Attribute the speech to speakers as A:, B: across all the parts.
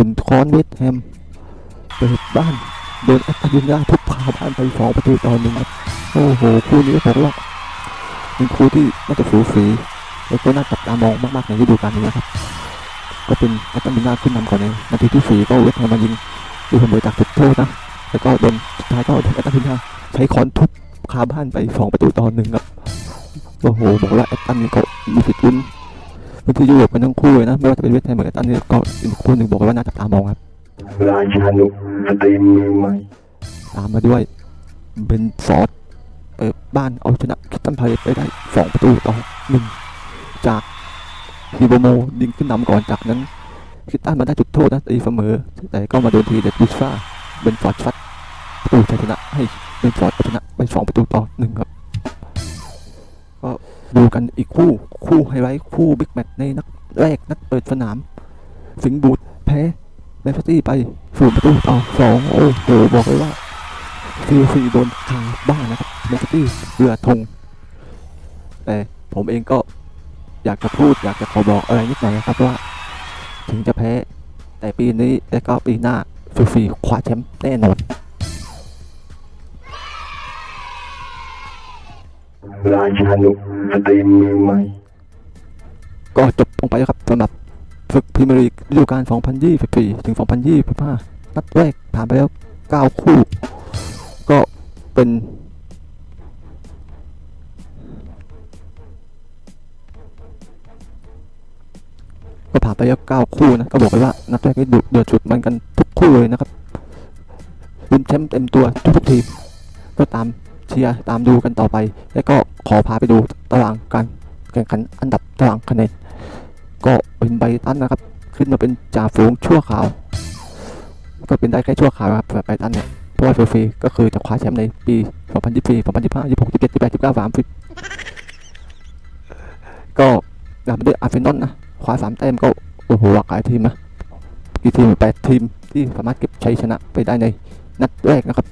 A: ขุนค้อนเวสแฮมเปิดบ้านโดนอตตาลินาทุบพาบ้านไปสองประตูต่อหนึ่งครับโอ้โหคู่นี้ผมว่าเป็นคู่ที่น่าจะสูสีแล้วก็น่าจับตามองมากๆในฤดูกาลนี้นะครับ ก็เป็นอตตาลินาขึ้นนำก่อนในนาทีที่สี่ก็เวสแฮมมายิงดูเสมอจากจุดโทษนะแล้วก็โดนสุดท้ายก็โดนอตตาลินาใช้ค้อนทุบคาบ้านไปสองประตูต่อหนึ่งครับโอ้โหบอกว่าแอตตันนี่ก็มีสิทธิ์ลุ้น พื้นที่ยุโรปกันทั้งคู่เลยนะ ไม่ว่าจะเป็นเวียดนามเหมือนกันอันนี้ก็อีกคู่หนึ่งบอกเลยว่าน่าจับตามองครับ
B: ราชานุสตรีมือใหม่
A: ตามมาด้วยเบนฟอร์ดเปิดบ้านเอาชนะคิตันพาเลตไปได้สองประตูต่อหนึ่งจากฮิโบโมยิงขึ้นนำก่อนจากนั้นคิตันมาได้จุดโทษนะตีเสมอ แต่ก็มาโดนทีเด็ดบุสฟาเบนฟอร์ดชัดประตูชัยชนะให้เบนฟอร์ดเอาชนะไปสองประตูต่อหนึ่งครับ ดูกันอีกคู่คู่ไฮไลท์คู่บิ๊กแมตช์ในนัดแรกนัดเปิดสนาม สิงห์บูดแพ้แมนเชสเตอร์ไปศูนย์ประตูต่อสองโอ้โหบอกเลยว่าซีซีโดนทางบ้านนะครับแมนเชสเตอร์เรือธงแต่ผมเองก็อยากจะพูดอยากจะขอบอกอะไรนิดหน่อยนะครับว่า ถึงจะแพ้แต่ปีนี้และก็ปีหน้าซูฟีคว้าแชมป์แน่นอน
B: ราชานุสตรีมมือใหม่
A: ก็จบลงไปแล้วครับสำหรับฝึกพรีเมียร์ลีกฤดูกาล2024 ถึง 2025 นัดแรกผ่านไปแล้ว 9 คู่ ก็เป็น ก็ผ่านไปแล้ว 9 คู่นะ ก็บอกเลยว่า นัดแรกนี่ดุเดือดสุดมันกันทุกคู่เลยนะครับลุ้นแชมป์เต็มตัวทุกๆทีมก็ตาม เชียร์ตามดูกันต่อไป แล้วก็ขอพาไปดูตารางการแข่งขันอันดับตารางคะแนนก็เป็นไบตันนะครับ ขึ้นมาเป็นจ่าฝูงชั่วคราว ก็เป็นได้แค่ชั่วคราวครับแบบไบตันเนี่ยเพราะว่าเชลซีก็คือจะคว้าแชมป์ในปี 2024 2025 26 27 28 29 30ก็ตามมาด้วยอาร์เซนอลนะคว้าสามแต้มก็โอ้โหหลากหลายทีมนะกี่ทีมแปดทีมที่สามารถเก็บชัยชนะไปได้ในนัดแรกนะครับ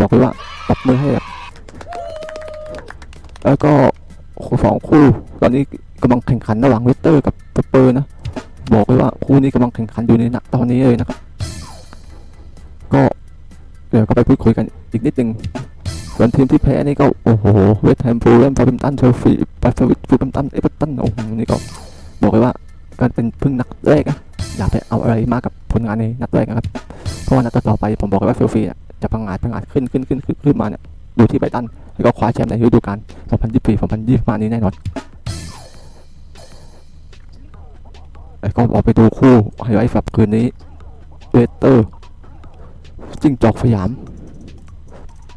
A: บอกเลยว่าปรับมือให้แบบ แล้วก็สองคู่ ตอนนี้กำลังแข่งขันระหว่างเวสเตอร์กับสเปอร์นะ บอกเลยว่าคู่นี้กำลังแข่งขันอยู่ในณตอนนี้เลยนะครับ ก็เดี๋ยวก็ไปพูดคุยกันอีกนิดหนึงส่วนทีมที่แพ้นี่ก็โอ้โห เวสต์แฮมฟูลแลมซาบิมตันเชลซีปัสวิตฟูลแฮมตันเอเวอร์ตันโอ้โหนี่ก็บอกเลยว่าการเป็นพิ่งนัดแรกอะอย่าไปเอาอะไรมากกับผลงานในนัดแรกนะครับ เพราะว่านัดต่อไปผมบอกเลยว่าเชลซีจะพังงาดพังงาดขึ้นขึ้นขึ้นขึ้นขึ้นมาเนี่ย ดูที่ไบตัน แล้วก็คว้าแชมป์ในฤดูกาล 2024 2025 นี้แน่นอนแล้วก็ออกไปดูคู่ไฮไลท์สับคืนนี้เวเตอร์จิ้งจอกสยาม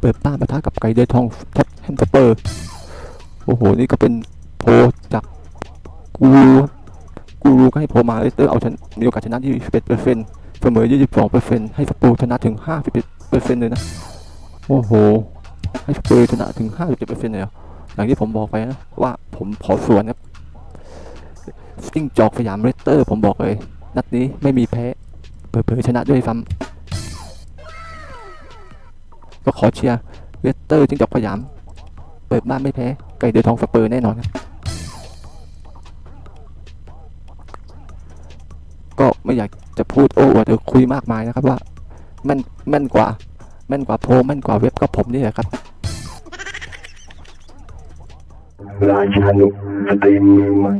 A: เปิดบ้านประทะกับไก่เดือยทองท็อตแฮมสเปอร์ โอ้โห นี่ก็เป็นโพจากกูรูกูรูก็ให้โพมาเวสเตอร์เอาชนะมีโอกาสชนะ21เปอร์เซ็นต์เสมอ 22เปอร์เซ็นต์ให้สปอร์ชนะถึง 51เปอร์เซ็นต์เลยนะ โอ้โห ให้สเปอร์ชนะถึง 57เปอร์เซ็นต์เลยอย่างที่ผมบอกไปนะว่าผมขอส่วนครับจิ้งจอกสยามเรสเตอร์ ผมบอกเลย นัดนี้ไม่มีแพ้เผลอๆชนะด้วยซ้ำก็ขอเชียร์เรสเตอร์จิ้งจอกสยาม เปิดบ้านไม่แพ้ ไก่เดือทองสเปอร์แน่นอนครับก็ไม่อยากจะพูดโอ้อวดคุยมากมายนะครับว่าแม่นแม่นกว่า แม่นกว่าโพแม่นกว่าเว็บก็ผมนี่แหละครับ
B: รายชานุสตรีมมือใหม่